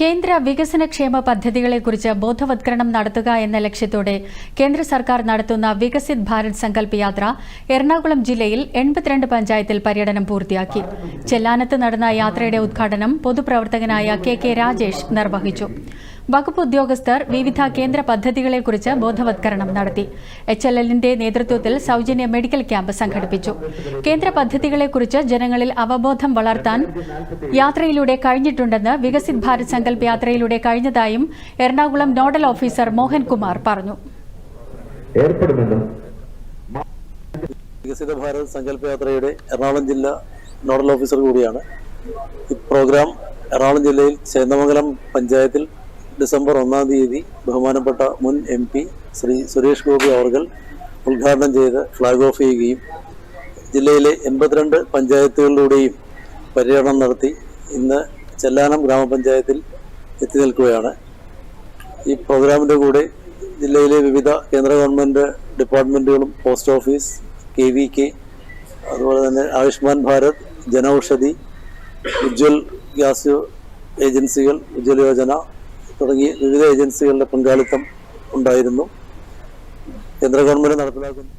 കേന്ദ്ര വികസനക്ഷേമ പദ്ധതികളെക്കുറിച്ച് ബോധവത്കരണം നടത്തുക എന്ന ലക്ഷ്യത്തോടെ കേന്ദ്ര സർക്കാർ നടത്തുന്ന വികസിത് ഭാരത് സങ്കല്പ് യാത്ര എറണാകുളം ജില്ലയിൽ എൺപത്തിരണ്ട് പഞ്ചായത്തിൽ പര്യടനം പൂർത്തിയാക്കി. ചെല്ലാനത്ത് നടന്ന യാത്രയുടെ ഉദ്ഘാടനം പൊതുപ്രവർത്തകനായ കെ കെ രാജേഷ് നിർവഹിച്ചു. വകുപ്പ് ഉദ്യോഗസ്ഥർ വിവിധ കേന്ദ്ര പദ്ധതികളെക്കുറിച്ച് ബോധവത്കരണം നടത്തി. എച്ച് എൽ എല്ലിന്റെ നേതൃത്വത്തിൽ സൗജന്യ മെഡിക്കൽ ക്യാമ്പ് സംഘടിപ്പിച്ചു. കേന്ദ്ര പദ്ധതികളെക്കുറിച്ച് ജനങ്ങളിൽ അവബോധം വളർത്താൻ യാത്രയിലൂടെ കഴിഞ്ഞിട്ടുണ്ടെന്ന് വികസിത് ഭാരത് സങ്കല്പ് യാത്രയിലൂടെ കഴിഞ്ഞതായും എറണാകുളം നോഡൽ ഓഫീസർ മോഹൻകുമാർ പറഞ്ഞു. വികസിത ഭാരത് സങ്കല്പ യാത്രയുടെ എറണാകുളം ജില്ല നോഡൽ ഓഫീസർ കൂടിയാണ്. ഈ പ്രോഗ്രാം എറണാകുളം ജില്ലയിൽ ചേന്ദമംഗലം പഞ്ചായത്തിൽ ഡിസംബർ ഒന്നാം തീയതി ബഹുമാനപ്പെട്ട മുൻ എം പി ശ്രീ സുരേഷ് ഗോപി അവർകൾ ഉദ്ഘാടനം ചെയ്ത് ഫ്ലാഗ് ഓഫ് ചെയ്യുകയും ജില്ലയിലെ എൺപത്തിരണ്ട് പഞ്ചായത്തുകളിലൂടെയും പര്യടനം നടത്തി ഇന്ന് ചെല്ലാനം ഗ്രാമപഞ്ചായത്തിൽ എത്തി നിൽക്കുകയാണ്. ഈ പ്രോഗ്രാമിന്റെ കൂടെ ജില്ലയിലെ വിവിധ കേന്ദ്ര government ഡിപ്പാർട്ട്മെന്റുകളും post office K V K അതുപോലെ തന്നെ ആയുഷ്മാൻ ഭാരത് ജനൌഷധി ഉജ്ജ്വൽ ഗ്യാസ് ഏജൻസികൾ ഉജ്ജ്വല യോജന തുടങ്ങി വിവിധ ഏജൻസികളുടെ പങ്കാളിത്തം ഉണ്ടായിരുന്നു. കേന്ദ്ര ഗവൺമെന്റ് നടപ്പിലാക്കുന്ന